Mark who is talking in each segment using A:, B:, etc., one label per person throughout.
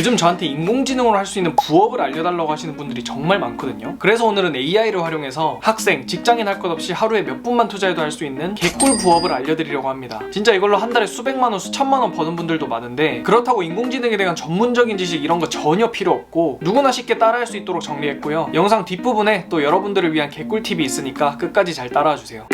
A: 요즘 저한테 인공지능으로 할 수 있는 부업을 알려달라고 하시는 분들이 정말 많거든요. 그래서 오늘은 AI를 활용해서 학생, 직장인 할 것 없이 하루에 몇 분만 투자해도 할 수 있는 개꿀 부업을 알려드리려고 합니다. 진짜 이걸로 한 달에 수백만 원, 수천만 원 버는 분들도 많은데 그렇다고 인공지능에 대한 전문적인 지식 이런 거 전혀 필요 없고 누구나 쉽게 따라할 수 있도록 정리했고요. 영상 뒷부분에 또 여러분들을 위한 개꿀 팁이 있으니까 끝까지 잘 따라와 주세요.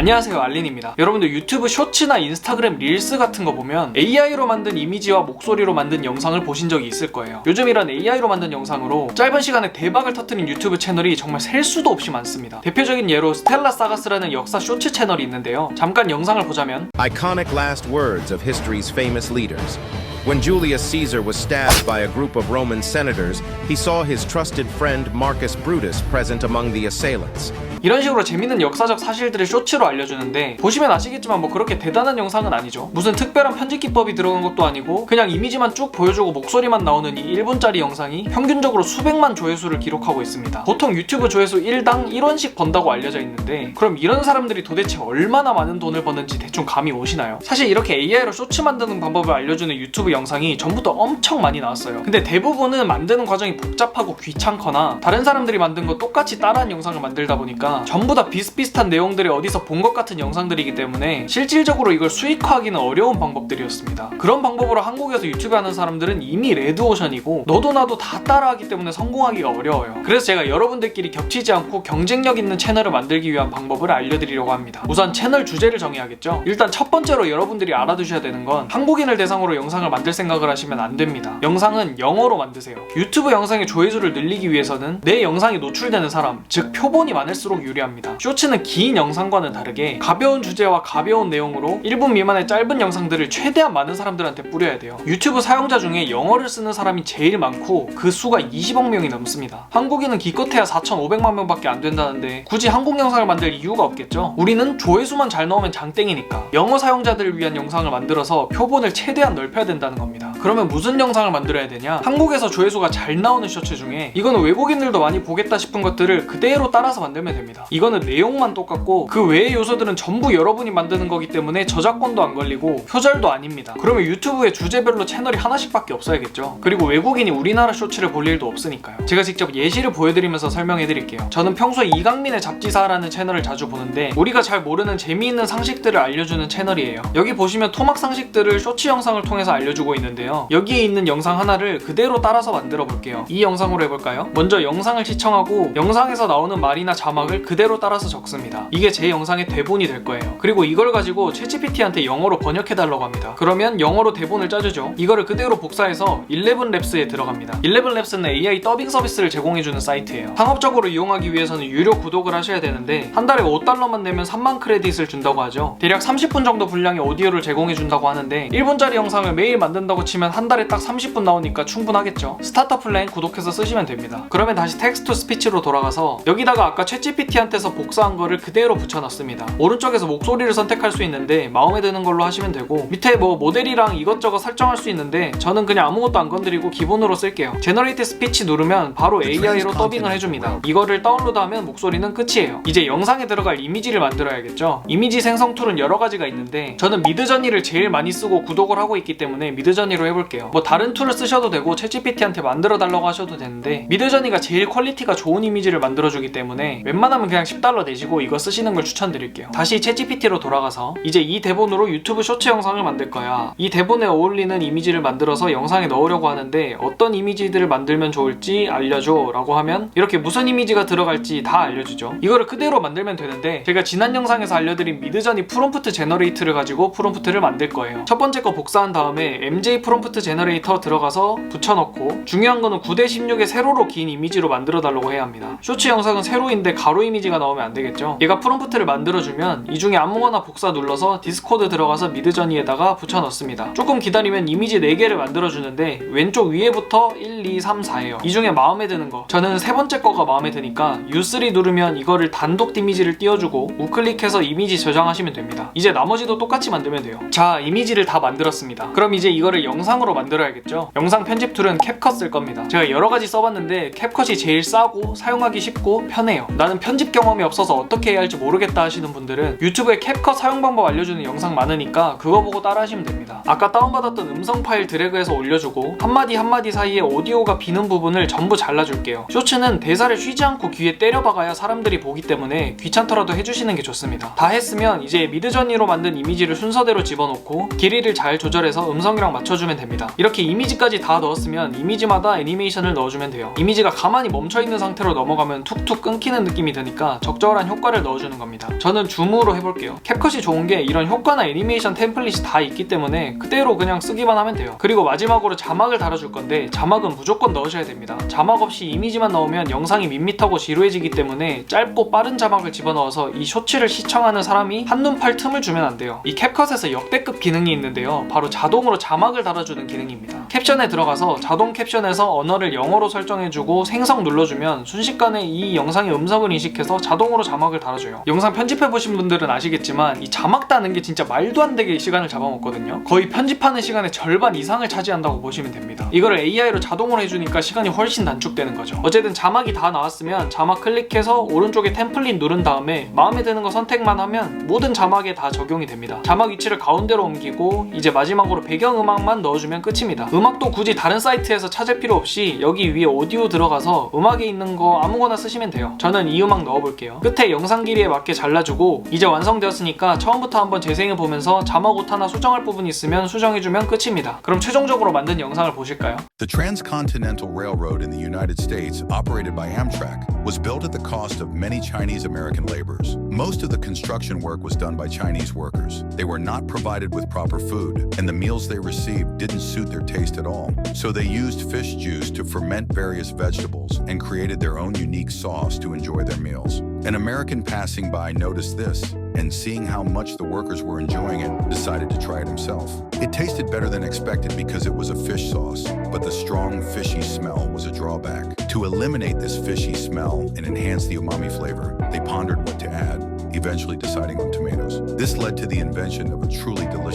A: 안녕하세요 알린입니다. 여러분들 유튜브 쇼츠나 인스타그램 릴스 같은 거 보면 AI로 만든 이미지와 목소리로 만든 영상을 보신 적이 있을 거예요. 요즘 이런 AI로 만든 영상으로 짧은 시간에 대박을 터트린 유튜브 채널이 정말 셀 수도 없이 많습니다. 대표적인 예로 스텔라 사가스라는 역사 쇼츠 채널이 있는데요. 잠깐 영상을 보자면
B: Iconic last words of history's famous leaders. When Julius Caesar was stabbed by a group of Roman senators, he saw his trusted friend Marcus Brutus present among the assailants.
A: 이런 식으로 재밌는 역사적 사실들을 쇼츠로 알려주는데 보시면 아시겠지만 뭐 그렇게 대단한 영상은 아니죠 무슨 특별한 편집 기법이 들어간 것도 아니고 그냥 이미지만 쭉 보여주고 목소리만 나오는 이 1분짜리 영상이 평균적으로 수백만 조회수를 기록하고 있습니다 보통 유튜브 조회수 1당 1원씩 번다고 알려져 있는데 그럼 이런 사람들이 도대체 얼마나 많은 돈을 버는지 대충 감이 오시나요? 사실 이렇게 AI로 쇼츠 만드는 방법을 알려주는 유튜브 영상이 전부터 엄청 많이 나왔어요 근데 대부분은 만드는 과정이 복잡하고 귀찮거나 다른 사람들이 만든 거 똑같이 따라한 영상을 만들다 보니까 전부 다 비슷비슷한 내용들이 어디서 본 것 같은 영상들이기 때문에 실질적으로 이걸 수익화하기는 어려운 방법들이었습니다. 그런 방법으로 한국에서 유튜브 하는 사람들은 이미 레드오션이고 너도 나도 다 따라하기 때문에 성공하기가 어려워요. 그래서 제가 여러분들끼리 겹치지 않고 경쟁력 있는 채널을 만들기 위한 방법을 알려드리려고 합니다. 우선 채널 주제를 정해야겠죠. 일단 첫 번째로 여러분들이 알아두셔야 되는 건 한국인을 대상으로 영상을 만들 생각을 하시면 안 됩니다. 영상은 영어로 만드세요. 유튜브 영상의 조회수를 늘리기 위해서는 내 영상이 노출되는 사람, 즉 표본이 많을수록 유리합니다. 쇼츠는 긴 영상과는 다르게 가벼운 주제와 가벼운 내용으로 1분 미만의 짧은 영상들을 최대한 많은 사람들한테 뿌려야 돼요. 유튜브 사용자 중에 영어를 쓰는 사람이 제일 많고 그 수가 20억 명이 넘습니다. 한국인은 기껏해야 4,500만 명밖에 안 된다는데 굳이 한국 영상을 만들 이유가 없겠죠? 우리는 조회수만 잘 나오면 장땡이니까 영어 사용자들을 위한 영상을 만들어서 표본을 최대한 넓혀야 된다 는 겁니다. 그러면 무슨 영상을 만들어야 되냐? 한국에서 조회수가 잘 나오는 쇼츠 중에 이거는 외국인들도 많이 보겠다 싶은 것들을 그대로 따라서 만들면 됩니다. 이거는 내용만 똑같고 그 외의 요소들은 전부 여러분이 만드는 거기 때문에 저작권도 안 걸리고 표절도 아닙니다. 그러면 유튜브에 주제별로 채널이 하나씩 밖에 없어야겠죠. 그리고 외국인이 우리나라 쇼츠를 볼 일도 없으니까요. 제가 직접 예시를 보여드리면서 설명해 드릴게요. 저는 평소에 이강민의 잡지사라는 채널을 자주 보는데 우리가 잘 모르는 재미있는 상식들을 알려주는 채널이에요. 여기 보시면 토막 상식들을 쇼츠 영상을 통해서 알려주고 있는데요. 여기에 있는 영상 하나를 그대로 따라서 만들어 볼게요. 이 영상으로 해볼까요? 먼저 영상을 시청하고 영상에서 나오는 말이나 자막을 그대로 따라서 적습니다. 이게 제 영상의 대본이 될 거예요. 그리고 이걸 가지고 챗GPT한테 영어로 번역해 달라고 합니다. 그러면 영어로 대본을 짜주죠. 이거를 그대로 복사해서 11랩스에 들어갑니다. 11랩스는 AI 더빙 서비스를 제공해주는 사이트예요. 상업적으로 이용하기 위해서는 유료 구독을 하셔야 되는데 한 달에 5달러만 내면 3만 크레딧을 준다고 하죠. 대략 30분 정도 분량의 오디오를 제공해준다고 하는데 1분짜리 영상을 매일 만 든다고 치면 한 달에 딱 30분 나오니까 충분하겠죠. 스타터 플랜 구독해서 쓰시면 됩니다. 그러면 다시 텍스트 투 스피치로 돌아가서 여기다가 아까 챗GPT한테서 복사한 거를 그대로 붙여넣습니다. 오른쪽에서 목소리를 선택할 수 있는데 마음에 드는 걸로 하시면 되고 밑에 뭐 모델이랑 이것저것 설정할 수 있는데 저는 그냥 아무것도 안 건드리고 기본으로 쓸게요. 제너레이트 스피치 누르면 바로 AI로 더빙을 해줍니다. 이거를 다운로드하면 목소리는 끝이에요. 이제 영상에 들어갈 이미지를 만들어야겠죠. 이미지 생성 툴은 여러 가지가 있는데 저는 미드저니를 제일 많이 쓰고 구독을 하고 있기 때문에 미드저니로 해볼게요. 뭐 다른 툴을 쓰셔도 되고 챗GPT한테 만들어 달라고 하셔도 되는데 미드저니가 제일 퀄리티가 좋은 이미지를 만들어주기 때문에 웬만하면 그냥 10달러 내시고 이거 쓰시는 걸 추천드릴게요. 다시 챗GPT로 돌아가서 이제 이 대본으로 유튜브 쇼츠 영상을 만들 거야. 이 대본에 어울리는 이미지를 만들어서 영상에 넣으려고 하는데 어떤 이미지들을 만들면 좋을지 알려줘 라고 하면 이렇게 무슨 이미지가 들어갈지 다 알려주죠. 이거를 그대로 만들면 되는데 제가 지난 영상에서 알려드린 미드저니 프롬프트 제너레이트를 가지고 프롬프트를 만들 거예요. 첫 번째 거 복사한 다음에 MJ 프롬프트 제너레이터 들어가서 붙여넣고 중요한 거는 9대 16의 세로로 긴 이미지로 만들어 달라고 해야 합니다. 쇼츠 영상은 세로인데 가로 이미지가 나오면 안 되겠죠. 얘가 프롬프트를 만들어주면 이 중에 아무거나 복사 눌러서 디스코드 들어가서 미드저니에다가 붙여넣습니다. 조금 기다리면 이미지 4개를 만들어주는데 왼쪽 위에부터 1, 2, 3, 4예요. 이 중에 마음에 드는 거 저는 세 번째 거가 마음에 드니까 U3 누르면 이거를 단독 이미지를 띄워주고 우클릭해서 이미지 저장하시면 됩니다. 이제 나머지도 똑같이 만들면 돼요. 자 이미지를 다 만들었습니다. 그럼 이제 이 거를 영상으로 만들어야겠죠. 영상 편집 툴은 캡컷 쓸 겁니다. 제가 여러 가지 써봤는데 캡컷이 제일 싸고 사용하기 쉽고 편해요. 나는 편집 경험이 없어서 어떻게 해야 할지 모르겠다 하시는 분들은 유튜브에 캡컷 사용 방법 알려주는 영상 많으니까 그거 보고 따라 하시면 됩니다. 아까 다운받았던 음성 파일 드래그해서 올려주고 한마디 한마디 사이에 오디오가 비는 부분을 전부 잘라줄게요. 쇼츠는 대사를 쉬지 않고 귀에 때려박아야 사람들이 보기 때문에 귀찮더라도 해주시는 게 좋습니다. 다 했으면 이제 미드저니로 만든 이미지를 순서대로 집어넣고 길이를 잘 조절해서 음성 이랑 맞춰주면 됩니다. 이렇게 이미지까지 다 넣었으면 이미지마다 애니메이션을 넣어주면 돼요. 이미지가 가만히 멈춰있는 상태로 넘어가면 툭툭 끊기는 느낌이 드니까 적절한 효과를 넣어주는 겁니다. 저는 줌으로 해볼게요. 캡컷이 좋은 게 이런 효과나 애니메이션 템플릿이 다 있기 때문에 그대로 그냥 쓰기만 하면 돼요. 그리고 마지막으로 자막을 달아줄 건데 자막은 무조건 넣으셔야 됩니다. 자막 없이 이미지만 넣으면 영상이 밋밋하고 지루해지기 때문에 짧고 빠른 자막을 집어넣어서 이 쇼츠를 시청하는 사람이 한눈 팔 틈을 주면 안 돼요. 이 캡컷에서 역대급 기능이 있는데요. 바로 자동으로 자 막을 달아주는 기능입니다. 캡션에 들어가서 자동 캡션에서 언어를 영어로 설정해주고 생성 눌러주면 순식간에 이 영상의 음성을 인식해서 자동으로 자막을 달아줘요. 영상 편집해보신 분들은 아시겠지만 이 자막 다는 게 진짜 말도 안 되게 시간을 잡아먹거든요. 거의 편집하는 시간의 절반 이상을 차지한다고 보시면 됩니다. 이거를 AI로 자동으로 해주니까 시간이 훨씬 단축되는 거죠. 어쨌든 자막이 다 나왔으면 자막 클릭해서 오른쪽에 템플릿 누른 다음에 마음에 드는 거 선택만 하면 모든 자막에 다 적용이 됩니다. 자막 위치를 가운데로 옮기고 이제 마지막으로 배경 음악만 넣어주면 끝입니다. 음악도 굳이 다른 사이트에서 찾을 필요 없이 여기 위에 오디오 들어가서 음악에 있는 거 아무거나 쓰시면 돼요. 저는 이 음악 넣어볼게요. 끝에 영상 길이에 맞게 잘라주고 이제 완성되었으니까 처음부터 한번 재생해 보면서 자막 오타나 수정할 부분이 있으면 수정해주면 끝입니다. 그럼 최종적으로 만든 영상을 보실까요?
C: The Transcontinental Railroad in the United States, operated by Amtrak, was built at the cost of many Chinese American laborers. Most of the construction work was done by Chinese workers. They were not provided with proper food, and the meals they received didn't suit their taste at all. So they used fish juice to ferment various vegetables and created their own unique sauce to enjoy their meals. An American passing by noticed this and seeing how much the workers were enjoying it, decided to try it himself. It tasted better than expected because it was a fish sauce, but the strong fishy smell was a drawback. To eliminate this fishy smell and enhance the umami flavor, they pondered what to add, eventually deciding on tomatoes. This led to the invention of a truly delicious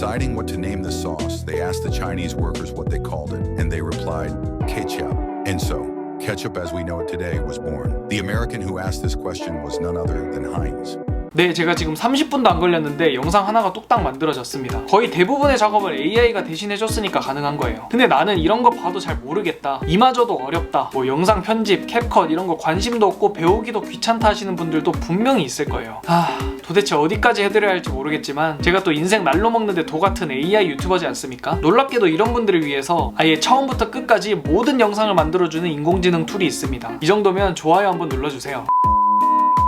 C: deciding what to name the sauce, they asked the Chinese workers what they called it, and they replied, ketchup. And so, ketchup as we know it today was born. The American who asked this question was none other than Heinz.
A: 네, 제가 지금 30분도 안 걸렸는데 영상 하나가 뚝딱 만들어졌습니다. 거의 대부분의 작업을 AI가 대신해줬으니까 가능한 거예요. 근데 나는 이런 거 봐도 잘 모르겠다. 이마저도 어렵다. 뭐 영상 편집, 캡컷 이런 거 관심도 없고 배우기도 귀찮다 하시는 분들도 분명히 있을 거예요. 아, 도대체 어디까지 해드려야 할지 모르겠지만 제가 또 인생 날로 먹는데 도 같은 AI 유튜버지 않습니까? 놀랍게도 이런 분들을 위해서 아예 처음부터 끝까지 모든 영상을 만들어주는 인공지능 툴이 있습니다. 이 정도면 좋아요 한번 눌러주세요.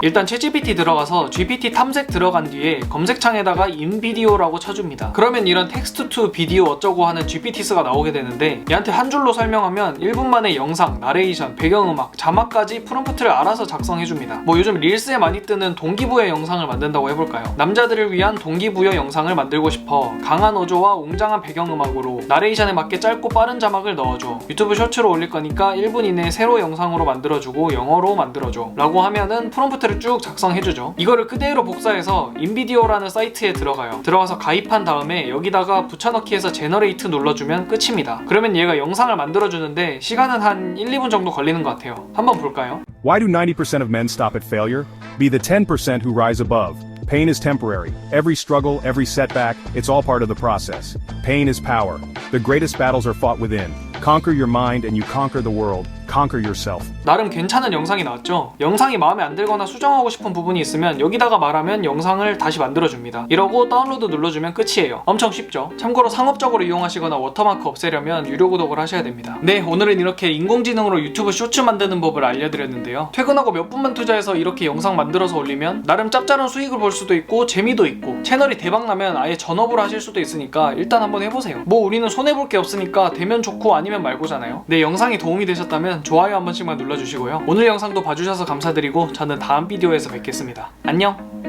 A: 일단 챗GPT 들어가서 GPT 탐색 들어간 뒤에 검색창에다가 인비디오라고 쳐줍니다. 그러면 이런 텍스트 투 비디오 어쩌고 하는 GPT스가 나오게 되는데 얘한테 한 줄로 설명하면 1분 만에 영상, 나레이션, 배경음악, 자막까지 프롬프트를 알아서 작성해줍니다. 뭐 요즘 릴스에 많이 뜨는 동기부여 영상을 만든다고 해볼까요? 남자들을 위한 동기부여 영상을 만들고 싶어 강한 어조와 웅장한 배경음악으로 나레이션에 맞게 짧고 빠른 자막을 넣어줘. 유튜브 쇼츠로 올릴 거니까 1분 이내에 새로 영상으로 만들어주고 영어로 만들어줘. 라고 하면은 프롬프트를 쭉 작성해주죠. 이거를 그대로 복사해서 인비디오라는 사이트에 들어가요. 들어가서 가입한 다음에 여기다가 붙여넣기해서 제너레이트 눌러주면 끝입니다. 그러면 얘가 영상을 만들어주는데 시간은 한 1, 2분 정도 걸리는 것 같아요. 한번 볼까요?
D: Why do 90% of men stop at failure? Be the 10% who rise above. Pain is temporary. Every struggle, every setback, it's all part of the process. Pain is power. The greatest battles are fought within. Conquer your mind and you conquer the world. Conquer yourself.
A: 나름 괜찮은 영상이 나왔죠? 영상이 마음에 안 들거나 수정하고 싶은 부분이 있으면 여기다가 말하면 영상을 다시 만들어줍니다. 이러고 다운로드 눌러주면 끝이에요. 엄청 쉽죠? 참고로 상업적으로 이용하시거나 워터마크 없애려면 유료 구독을 하셔야 됩니다. 네, 오늘은 이렇게 인공지능으로 유튜브 쇼츠 만드는 법을 알려드렸는데요. 퇴근하고 몇 분만 투자해서 이렇게 영상 만들어서 올리면 나름 짭짤한 수익을 볼 수도 있고 재미도 있고 채널이 대박나면 아예 전업으로 하실 수도 있으니까 일단 한번 해보세요. 뭐 우리는 손해볼 게 없으니까 되면 좋고 아니면 말고잖아요. 네, 영상이 도움이 되셨 좋아요 한 번씩만 눌러주시고요. 오늘 영상도 봐주셔서 감사드리고 저는 다음 비디오에서 뵙겠습니다. 안녕!